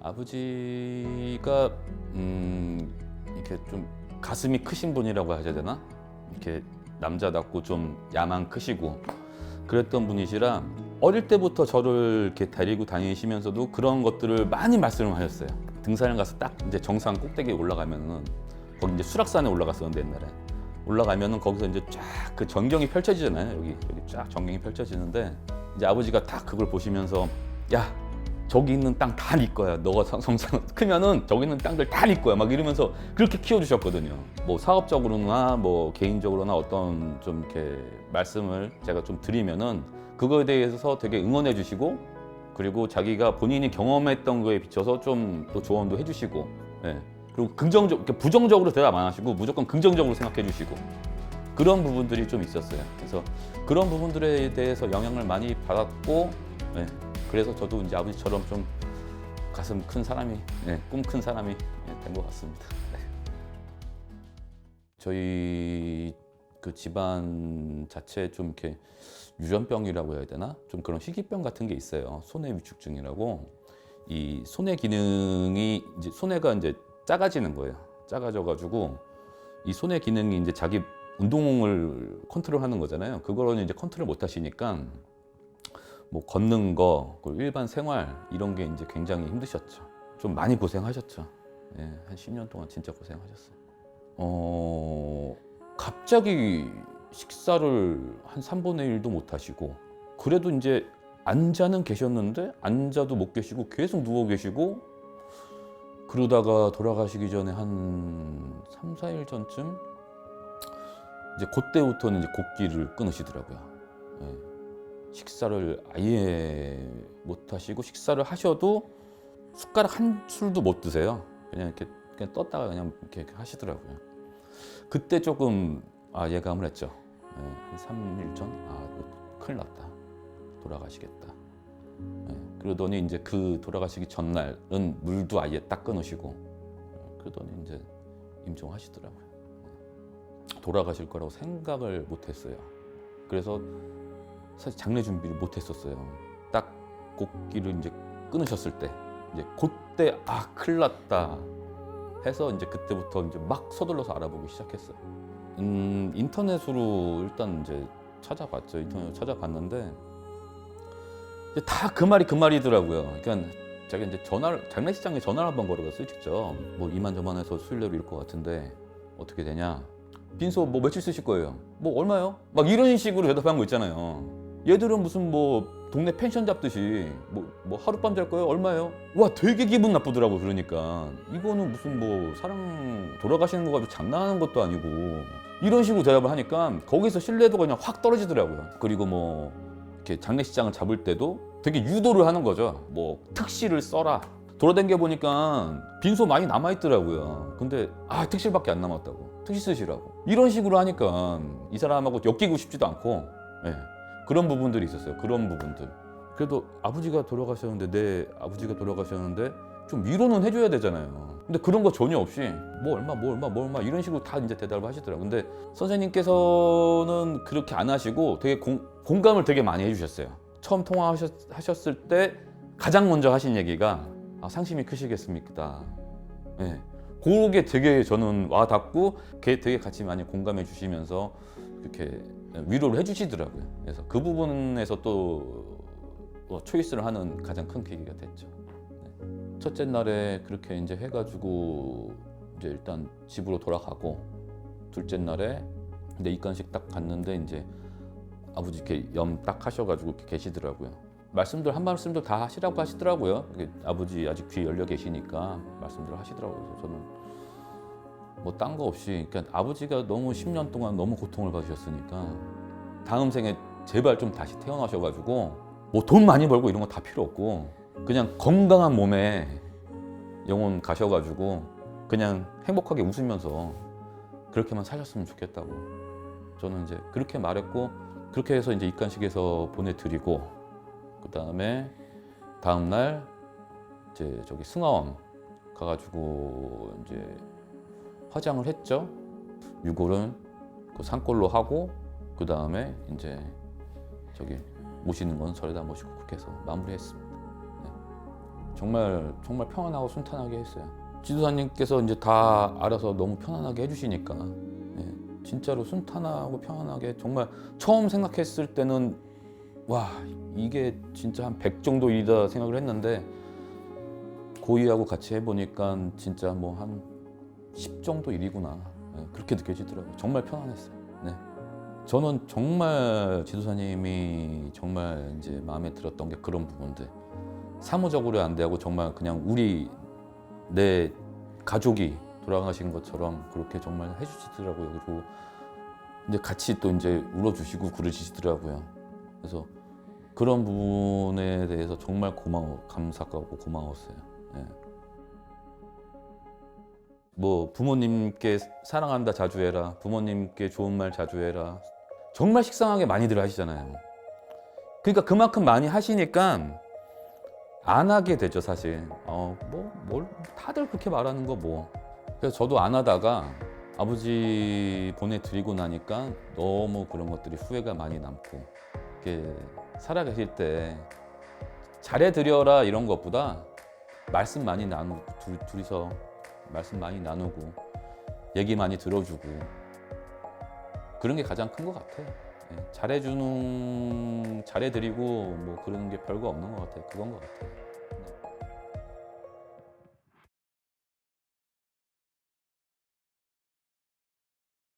아버지가 음 이렇게 좀 가슴이 크신 분이라고 하셔야 되나? 이렇게 남자답고 좀 야만 크시고 그랬던 분이시라 어릴 때부터 저를 이렇게 데리고 다니시면서도 그런 것들을 많이 말씀을 하셨어요. 등산을 가서 딱 이제 정상 꼭대기에 올라가면은 거기 이제 수락산에 올라갔었는데 옛날에 올라가면은 거기서 이제 쫙 그 전경이 펼쳐지잖아요. 여기 여기 쫙 전경이 펼쳐지는데 이제 아버지가 딱 그걸 보시면서 야 저기 있는 땅 다 네 거야. 너가 성- 성장 크면은 저기 있는 땅들 다 네 거야. 막 이러면서 그렇게 키워주셨거든요. 뭐 사업적으로나 뭐 개인적으로나 어떤 좀 이렇게 말씀을 제가 좀 드리면은 그거에 대해서 되게 응원해 주시고 그리고 자기가 본인이 경험했던 거에 비춰서 좀 또 조언도 해주시고 예. 그리고 긍정적, 부정적으로 대답 안 하시고 무조건 긍정적으로 생각해 주시고 그런 부분들이 좀 있었어요. 그래서 그런 부분들에 대해서 영향을 많이 받았고 예. 그래서 저도 이제 아버지처럼 좀 가슴 큰 사람이, 예, 꿈큰 사람이 된 것 같습니다. 네. 저희 그 집안 자체에 좀 이렇게 유전병이라고 해야 되나? 좀 그런 희귀병 같은 게 있어요. 손해 위축증이라고. 이 손해 기능이 이제 손해가 이제 작아지는 거예요. 작아져 가지고 이 손해 기능이 이제 자기 운동을 컨트롤하는 거잖아요. 그거는 이제 컨트롤 못 하시니까 뭐 걷는 거, 일반 생활 이런 게 이제 굉장히 힘드셨죠. 좀 많이 고생하셨죠. 예, 한 10년 동안 진짜 고생하셨어요. 어, 갑자기 식사를 한 3분의 1도 못 하시고 그래도 이제 앉아는 계셨는데 앉아도 못 계시고 계속 누워 계시고 그러다가 돌아가시기 전에 한 3, 4일 전쯤 이제 그때부터는 이제 곡기를 끊으시더라고요. 예. 식사를 아예 못 하시고 식사를 하셔도 숟가락 한 술도 못 드세요. 그냥 이렇게 그냥 떴다가 그냥 이렇게 하시더라고요. 그때 조금 아 예감을 했죠. 예, 한 3일 전, 아 큰일 났다. 돌아가시겠다. 예, 그러더니 이제 그 돌아가시기 전날은 물도 아예 딱 끊으시고 예, 그러더니 이제 임종하시더라고요. 예. 돌아가실 거라고 생각을 못했어요. 그래서 사실 장례 준비를 못 했었어요. 딱 곡기를 이제 끊으셨을 때 이제 그때 아 큰일 났다 해서 이제 그때부터 이제 막 서둘러서 알아보기 시작했어요. 음, 인터넷으로 일단 이제 찾아봤죠. 인터넷으로 찾아봤는데 다그 말이 그 말이더라고요. 그러니까 제가 이제 전화를 장례식장에 전화를 한번 걸어봤어요. 직접 뭐 이만저만해서 수일료로 일것 같은데 어떻게 되냐? 빈소 뭐 며칠 쓰실 거예요? 뭐 얼마요? 막 이런 식으로 대답한 거 있잖아요. 얘들은 무슨 뭐 동네 펜션 잡듯이 뭐, 뭐 하룻밤 잘 거예요? 얼마요? 와 되게 기분 나쁘더라고 그러니까 이거는 무슨 뭐 사람 돌아가시는 거 가지고 장난하는 것도 아니고 이런 식으로 대답을 하니까 거기서 신뢰도가 그냥 확 떨어지더라고요. 그리고 뭐 이렇게 장례식장을 잡을 때도 되게 유도를 하는 거죠. 뭐 특시를 써라. 돌아다녀 보니까 빈소 많이 남아 있더라고요. 근데 아 특실밖에 안 남았다고. 특시 쓰시라고. 이런 식으로 하니까 이 사람하고 엮이고 싶지도 않고 예, 그런 부분들이 있었어요. 그런 부분들. 그래도 아버지가 돌아가셨는데 내 아버지가 돌아가셨는데 좀 위로는 해줘야 되잖아요. 근데 그런 거 전혀 없이 뭐 얼마 뭐 얼마 뭐 얼마 이런 식으로 다 이제 대답을 하시더라고요. 근데 선생님께서는 그렇게 안 하시고 되게 공, 공감을 되게 많이 해주셨어요. 처음 통화하셨을 때 가장 먼저 하신 얘기가 아, 상심이 크시겠습니까? 예. 그게 되게 저는 와 닿고 걔 되게 같이 많이 공감해 주시면서 이렇게 위로를 해주시더라고요. 그래서 그 부분에서 또 어, 초이스를 하는 가장 큰 계기가 됐죠. 네. 첫째 날에 그렇게 이제 해가지고 이제 일단 집으로 돌아가고 둘째 날에 이제 입관식 딱 갔는데 이제 아버지 이렇게 염 딱 하셔가지고 이렇게 계시더라고요. 말씀들 한 말씀들 다 하시라고 하시더라고요. 아버지 아직 귀 열려 계시니까 말씀들 하시더라고요. 저는 뭐 딴 거 없이 그러니까 아버지가 너무 10년 동안 너무 고통을 받으셨으니까 다음 생에 제발 좀 다시 태어나셔가지고 뭐 돈 많이 벌고 이런 거 다 필요 없고 그냥 건강한 몸에 영혼 가셔가지고 그냥 행복하게 웃으면서 그렇게만 사셨으면 좋겠다고 저는 이제 그렇게 말했고 그렇게 해서 이제 입관식에서 보내드리고 그 다음에 다음 날 이제 저기 승하원 가가지고 이제 화장을 했죠. 유골은 그 산골로 하고 그 다음에 이제 저기 모시는 건 절에다 모시고 그렇게 해서 마무리했습니다. 정말 정말 평안하고 순탄하게 했어요. 지도사님께서 이제 다 알아서 너무 편안하게 해주시니까 예, 진짜로 순탄하고 평안하게 정말 처음 생각했을 때는 와 이게 진짜 한 100 정도 일이다 생각을 했는데 고이하고 같이 해보니까 진짜 뭐한 10 정도 일이구나 예, 그렇게 느껴지더라고요. 정말 편안했어요. 네. 저는 정말 지도사님이 정말 이제 마음에 들었던 게 그런 부분들 사무적으로 안 되고 정말 그냥 우리 내 가족이 돌아가신 것처럼 그렇게 정말 해주시더라고요. 그리고 이제 같이 또 이제 울어주시고 그러시더라고요. 그래서 그런 부분에 대해서 정말 고마워, 감사하고 고마웠어요. 예. 뭐 부모님께 사랑한다 자주 해라, 부모님께 좋은 말 자주 해라. 정말 식상하게 많이들 하시잖아요. 그러니까 그만큼 많이 하시니까 안 하게 되죠 사실. 어뭐 뭘 다들 그렇게 말하는 거 뭐. 그래서 저도 안 하다가 아버지 보내드리고 나니까 너무 그런 것들이 후회가 많이 남고 이렇게 살아계실 때 잘해드려라 이런 것보다 말씀 많이 나누고 둘, 둘이서 말씀 많이 나누고 얘기 많이 들어주고 그런 게 가장 큰 것 같아요. 예, 잘해주는 잘해드리고 뭐 그런 게 별거 없는 것 같아요. 그건 것 같아요.